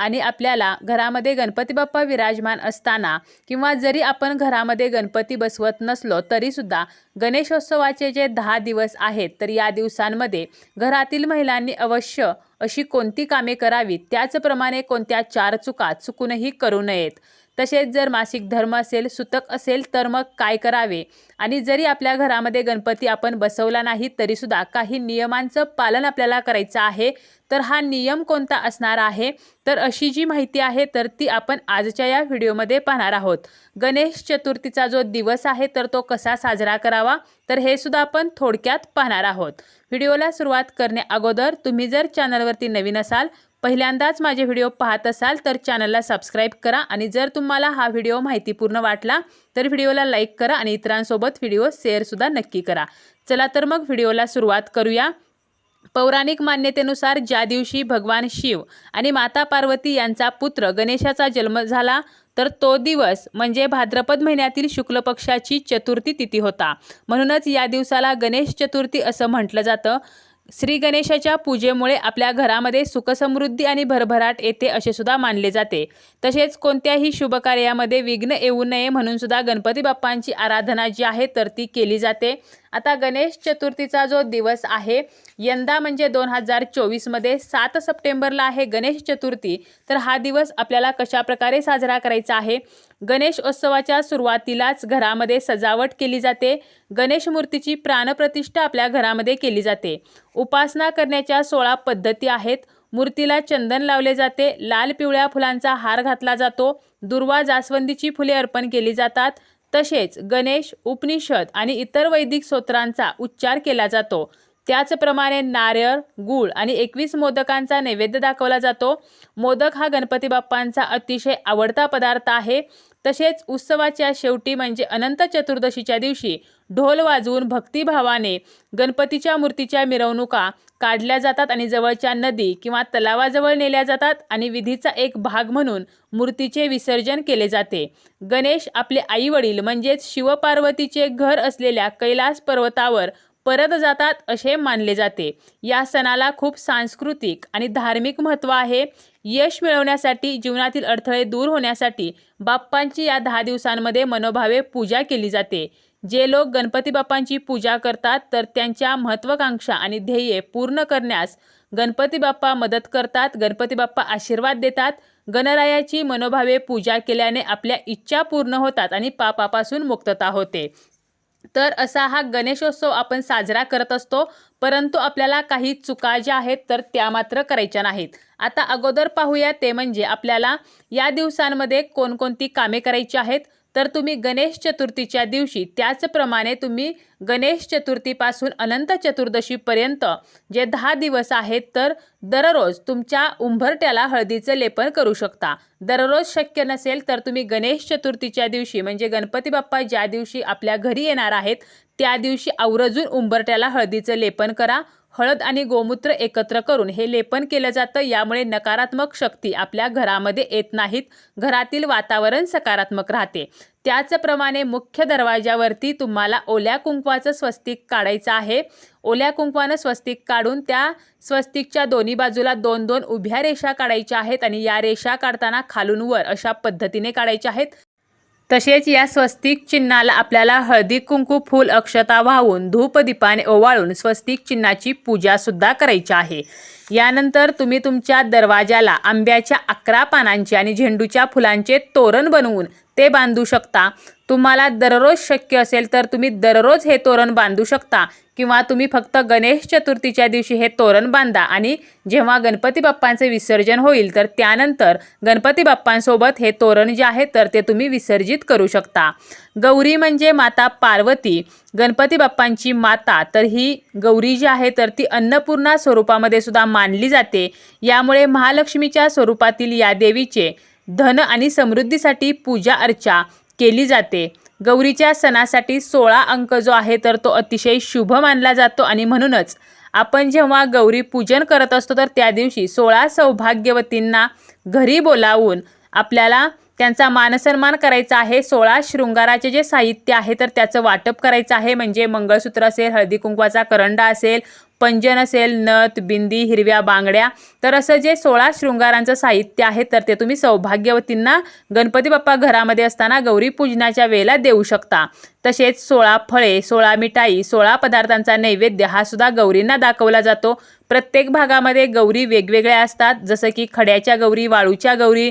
आणि आपल्याला घरामध्ये गणपती बाप्पा विराजमान असताना किंवा जरी आपण घरामध्ये गणपती बसवत नसलो तरीसुद्धा गणेशोत्सवाचे जे दहा दिवस आहेत तर या दिवसांमध्ये घरातील महिलांनी अवश्य अशी कोणती कामे करावीत? त्याचप्रमाणे कोणत्या चार चुका चुकूनही करू नयेत. तसेच जर मासिक धर्म असेल सुतक असेल तर मग काय करावे? आणि जरी आपल्या घरामध्ये गणपती आपण बसवला नाही तरीसुद्धा काही नियमांचं पालन आपल्याला करायचं आहे तर हा नियम कोणता असणार आहे? तर अशी जी माहिती आहे तर ती आपण आजच्या या व्हिडिओमध्ये पाहणार आहोत. गणेश चतुर्थीचा जो दिवस आहे तर तो कसा साजरा करावा? तर हे सुद्धा आपण थोडक्यात पाहणार आहोत. व्हिडिओला सुरुवात करण्या अगोदर तुम्ही जर चॅनलवरती नवीन असाल पहिल्यांदाच माझे व्हिडिओ पाहत असाल तर चॅनलला सबस्क्राईब करा आणि जर तुम्हाला हा व्हिडिओ माहितीपूर्ण वाटला तर व्हिडिओला लाईक करा आणि इतरांसोबत व्हिडिओ शेअरसुद्धा नक्की करा. चला तर मग व्हिडिओला सुरुवात करूया. पौराणिक मान्यतेनुसार ज्या दिवशी भगवान शिव आणि माता पार्वती यांचा पुत्र गणेशाचा जन्म झाला तर तो दिवस म्हणजे भाद्रपद महिन्यातील शुक्ल पक्षाची चतुर्थी तिथी होता. म्हणूनच या दिवसाला गणेश चतुर्थी असं म्हटलं जातं. श्री गणेशाच्या पूजेमुळे आपल्या घरामध्ये सुखसमृद्धी आणि भरभराट येते असे सुद्धा मानले जाते. तसेच कोणत्याही शुभ कार्यामध्ये विघ्न येऊ नये म्हणून सुद्धा गणपती बाप्पांची आराधना जी आहे तर ती केली जाते. आता गणेश चतुर्थीचा जो दिवस आहे यंदा म्हणजे दोन हजार चोवीसमध्ये सात सप्टेंबरला आहे गणेश चतुर्थी. तर हा दिवस आपल्याला कशा प्रकारे साजरा करायचा आहे? गणेशोत्सवाच्या सुरुवातीलाच घरामध्ये सजावट केली जाते. गणेश मूर्तीची प्राणप्रतिष्ठा आपल्या घरामध्ये केली जाते. उपासना करण्याच्या सोळा पद्धती आहेत. मूर्तीला चंदन लावले जाते. लाल पिवळ्या फुलांचा हार घातला जातो. दुर्वा जास्वंदीची फुले अर्पण केली जातात. तसेच गणेश उपनिषद आणि इतर वैदिक स्तोत्रांचा उच्चार केला जातो. त्याचप्रमाणे नारळ गूळ आणि एकवीस मोदकांचा नैवेद्य दाखवला जातो. मोदक हा गणपती बाप्पांचा अतिशय आवडता पदार्थ आहे. तसेच उत्सवाच्या शेवटी म्हणजे अनंत चतुर्दशीच्या दिवशी ढोल वाजवून भक्तिभावाने गणपतीच्या मूर्तीच्या मिरवणुका काढल्या जातात आणि जवळच्या नदी किंवा तलावाजवळ नेल्या जातात आणि विधीचा एक भाग म्हणून मूर्तीचे विसर्जन केले जाते. गणेश आपले आईवडील म्हणजेच शिवपार्वतीचे घर असलेल्या कैलास पर्वतावर परत जातात असे मानले जाते. या सणाला खूप सांस्कृतिक आणि धार्मिक महत्त्व आहे. यश मिळवण्यासाठी जीवनातील अडथळे दूर होण्यासाठी बाप्पांची या दहा दिवसांमध्ये मनोभावे पूजा केली जाते. जे लोक गणपती बाप्पांची पूजा करतात तर त्यांच्या महत्त्वाकांक्षा आणि ध्येये पूर्ण करण्यास गणपती बाप्पा मदत करतात गणपती बाप्पा आशीर्वाद देतात. गणरायाची मनोभावे पूजा केल्याने आपल्या इच्छा पूर्ण होतात आणि पापापासून मुक्तता होते. तर असा हा गणेशोत्सव आपण साजरा करत असतो परंतु आपल्याला काही चुका ज्या आहेत तर त्या मात्र करायच्या नाहीत. आता अगोदर पाहूया ते म्हणजे आपल्याला या दिवसांमध्ये कोणकोणती कामे करायची आहेत तर तुम्ही गणेश चतुर्थीच्या दिवशी त्याचप्रमाणे तुम्ही गणेश चतुर्थीपासून अनंत चतुर्दशीपर्यंत जे दहा दिवस आहेत तर दररोज तुमच्या उंबरट्याला हळदीचं लेपन करू शकता. दररोज शक्य नसेल तर तुम्ही गणेश चतुर्थीच्या दिवशी म्हणजे गणपती बाप्पा ज्या दिवशी आपल्या घरी येणार आहेत त्या दिवशी आवर्जून उंबरट्याला हळदीचं लेपन करा. हळद आणि गोमूत्र एकत्र करून हे लेपन केलं जातं. यामुळे नकारात्मक शक्ती आपल्या घरामध्ये येत नाहीत. घरातील वातावरण सकारात्मक राहते. त्याचप्रमाणे मुख्य दरवाजावरती तुम्हाला ओल्या कुंकवाचं स्वस्तिक काढायचं आहे. ओल्या कुंकवानं स्वस्तिक काढून त्या स्वस्तिकच्या दोन्ही बाजूला दोन दोन उभ्या रेषा काढायच्या आहेत आणि या रेषा काढताना खालून वर अशा पद्धतीने काढायच्या आहेत. तसेच या स्वस्तिक चिन्हाला आपल्याला हळदी कुंकू फूल अक्षता वाहून धूपदीपाने ओवाळून स्वस्तिक चिन्हाची पूजा सुद्धा करायची आहे. यानंतर तुम्ही तुमच्या दरवाजाला आंब्याच्या अकरा पानांचे आणि झेंडूच्या फुलांचे तोरण बनवून ते बांधू शकता. तुम्हाला दररोज शक्य असेल तर तुम्ही दररोज हे तोरण बांधू शकता किंवा तुम्ही फक्त गणेश चतुर्थीच्या दिवशी हे तोरण बांधा आणि जेव्हा गणपती बाप्पांचे विसर्जन होईल तर त्यानंतर गणपती बाप्पांसोबत हे तोरण जे आहे तर ते तुम्ही विसर्जित करू शकता. गौरी म्हणजे माता पार्वती. गणपती बाप्पांची माता. तर ही गौरी जी आहे तर ती अन्नपूर्णा स्वरूपामध्ये सुद्धा मानली जाते. यामुळे महालक्ष्मीच्या स्वरूपातील या देवीचे धन आणि समृद्धीसाठी पूजा अर्चा केली जाते. गौरीच्या सणासाठी सोळा अंक जो आहे तर तो अतिशय शुभ मानला जातो आणि म्हणूनच आपण जेव्हा गौरी पूजन करत असतो तर त्या दिवशी सोळा सौभाग्यवतींना घरी बोलावून आपल्याला त्यांचा मानसन्मान करायचा आहे. सोळा शृंगाराचे जे साहित्य आहे तर त्याचं वाटप करायचं आहे. म्हणजे मंगळसूत्र असेल हळदी कुंकवाचा करंडा असेल पंजन असेल नथ बिंदी हिरव्या बांगड्या. तर असं जे सोळा शृंगारांचं साहित्य आहे तर ते तुम्ही सौभाग्यवतींना गणपती बाप्पा घरामध्ये असताना गौरी पूजनाच्या वेळेला देऊ शकता. तसेच सोळा फळे सोळा मिठाई सोळा पदार्थांचा नैवेद्य हा सुद्धा गौरींना दाखवला जातो. प्रत्येक भागामध्ये गौरी वेगवेगळ्या असतात. जसं की खड्याच्या गौरी वाळूच्या गौरी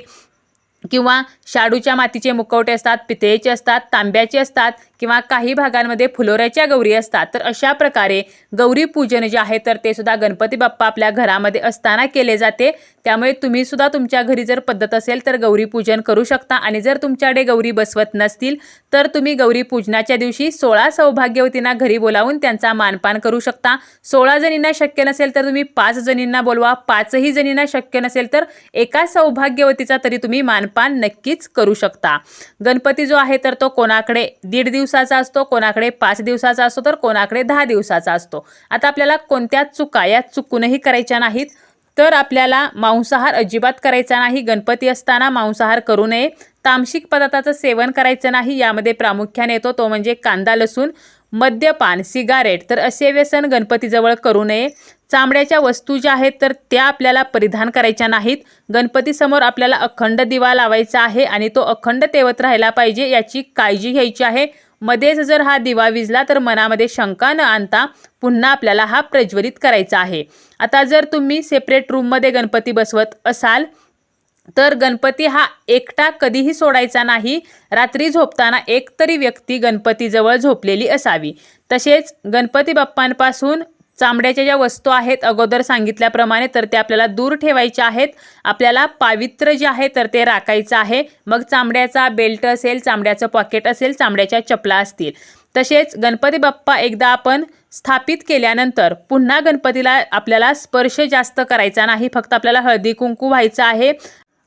किंवा शाडूच्या मातीचे मुखवटे असतात पितळेचे असतात तांब्याचे असतात किंवा काही भागांमध्ये फुलोऱ्याच्या गौरी असतात तर अशा प्रकारे गौरी पूजन जे आहे तर ते सुद्धा गणपती बाप्पा आपल्या घरामध्ये असताना केले जाते. त्यामुळे तुम्ही सुद्धा तुमच्या घरी जर पद्धत असेल तर गौरी पूजन करू शकता. आणि जर तुमच्याकडे गौरी बसवत नसतील तर तुम्ही गौरी पूजनाच्या दिवशी सोळा सौभाग्यवतींना घरी बोलावून त्यांचा मानपान करू शकता. सोळा जणींना शक्य नसेल तर तुम्ही पाच जणींना बोलवा. पाचही जणींना शक्य नसेल तर एका सौभाग्यवतीचा तरी तुम्ही मानपान नक्कीच करू शकता. गणपती जो आहे तर तो कोणाकडे दीड दिवसाचा असतो कोणाकडे पाच दिवसाचा असतो तर कोणाकडे दहा दिवसाचा असतो. आता आपल्याला कोणत्या चुका या चुकूनही करायच्या नाहीत तर आपल्याला मांसाहार अजिबात करायचा नाही. गणपती असताना मांसाहार करू नये. तामसिक पदार्थाचं सेवन करायचं नाही यामध्ये प्रामुख्याने येतो तो म्हणजे कांदा लसूण मद्यपान सिगारेट. तर असे व्यसन गणपतीजवळ करू नये. चामड्याच्या वस्तू ज्या आहेत तर त्या आपल्याला परिधान करायच्या नाहीत. गणपतीसमोर आपल्याला अखंड दिवा लावायचा आहे आणि तो अखंड तेवत राहायला पाहिजे याची काळजी घ्यायची आहे. मध्येच जर हा दिवा विजला तर मनामध्ये शंका न आणता पुन्हा आपल्याला हा प्रज्वलित करायचा आहे. आता जर तुम्ही सेपरेट रूममध्ये गणपती बसवत असाल तर गणपती हा एकटा कधीही सोडायचा नाही. रात्री झोपताना एक तरी व्यक्ती गणपतीजवळ झोपलेली असावी. तसेच गणपती बाप्पांपासून चामड्याच्या ज्या वस्तू आहेत अगोदर सांगितल्याप्रमाणे तर ते आपल्याला दूर ठेवायच्या आहेत. आपल्याला पावित्र्य जे आहे तर ते राखायचं आहे. मग चामड्याचा बेल्ट असेल चामड्याचं पॉकेट असेल चामड्याच्या चपला असतील. तसेच गणपती बाप्पा एकदा आपण स्थापित केल्यानंतर पुन्हा गणपतीला आपल्याला स्पर्श जास्त करायचा नाही. फक्त आपल्याला हळदी कुंकू व्हायचं आहे.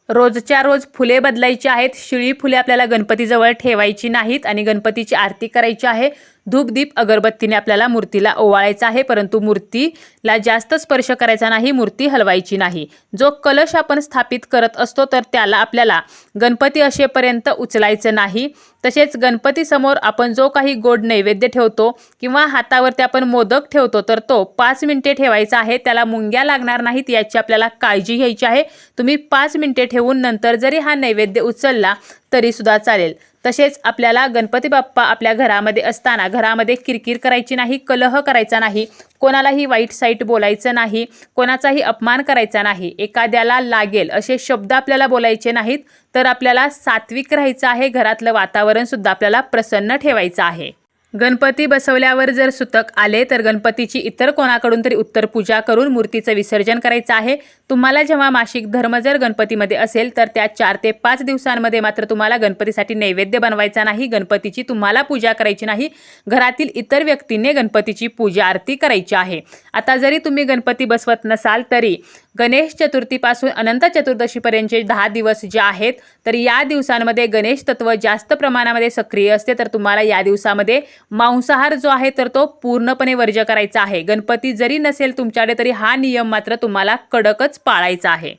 रोजच्या रोज फुले बदलायची आहेत शिळी फुले आपल्याला गणपतीजवळ ठेवायची नाहीत आणि गणपतीची आरती करायची आहे. धूपदीप अगरबत्तीने आपल्याला मूर्तीला ओवाळायचा आहे परंतु मूर्तीला जास्त स्पर्श करायचा नाही मूर्ती हलवायची नाही. जो कलश आपण स्थापित करत असतो तर त्याला आपल्याला गणपती असेपर्यंत उचलायचं नाही. तसेच गणपतीसमोर आपण जो काही गोड नैवेद्य ठेवतो किंवा हातावरती आपण मोदक ठेवतो तर तो पाच मिनिटे ठेवायचा आहे. त्याला मुंग्या लागणार नाहीत याची आपल्याला काळजी घ्यायची आहे. तुम्ही पाच मिनिटे ठेवून नंतर जरी हा नैवेद्य उचलला तरीसुद्धा चालेल. तसेच आपल्याला गणपती बाप्पा आपल्या घरामध्ये असताना घरामध्ये किरकिर करायची नाही कलह करायचा नाही कोणालाही वाईट साईट बोलायचं नाही कोणाचाही अपमान करायचा नाही एखाद्याला लागेल असे शब्द आपल्याला बोलायचे नाहीत तर आपल्याला सात्विक राहायचं आहे घरातलं वातावरणसुद्धा आपल्याला प्रसन्न ठेवायचं आहे. गणपती बसवल्यावर जर सुतक आले तर गणपतीची इतर कोणाकडून तरी उत्तर पूजा करून मूर्तीचं विसर्जन करायचं आहे. तुम्हाला जेव्हा मासिक धर्म जर गणपतीमध्ये असेल तर त्या चार ते पाच दिवसांमध्ये मात्र तुम्हाला गणपतीसाठी नैवेद्य बनवायचा नाही गणपतीची तुम्हाला पूजा करायची नाही. घरातील इतर व्यक्तीने गणपतीची पूजा आरती करायची आहे. आता जरी तुम्ही गणपती बसवत नसाल तरी गणेश चतुर्थीपासून अनंत चतुर्दशीपर्यंतचे दहा दिवस जे आहेत तर या दिवसांमध्ये गणेश तत्व जास्त प्रमाणामध्ये सक्रिय असते. तर तुम्हाला या दिवसामध्ये मांसाहार जो आहे तर तो पूर्णपणे वर्ज करायचा आहे. गणपती जरी नसेल तुमच्याकडे तरी हा नियम मात्र तुम्हाला कडकच पाळायचा आहे.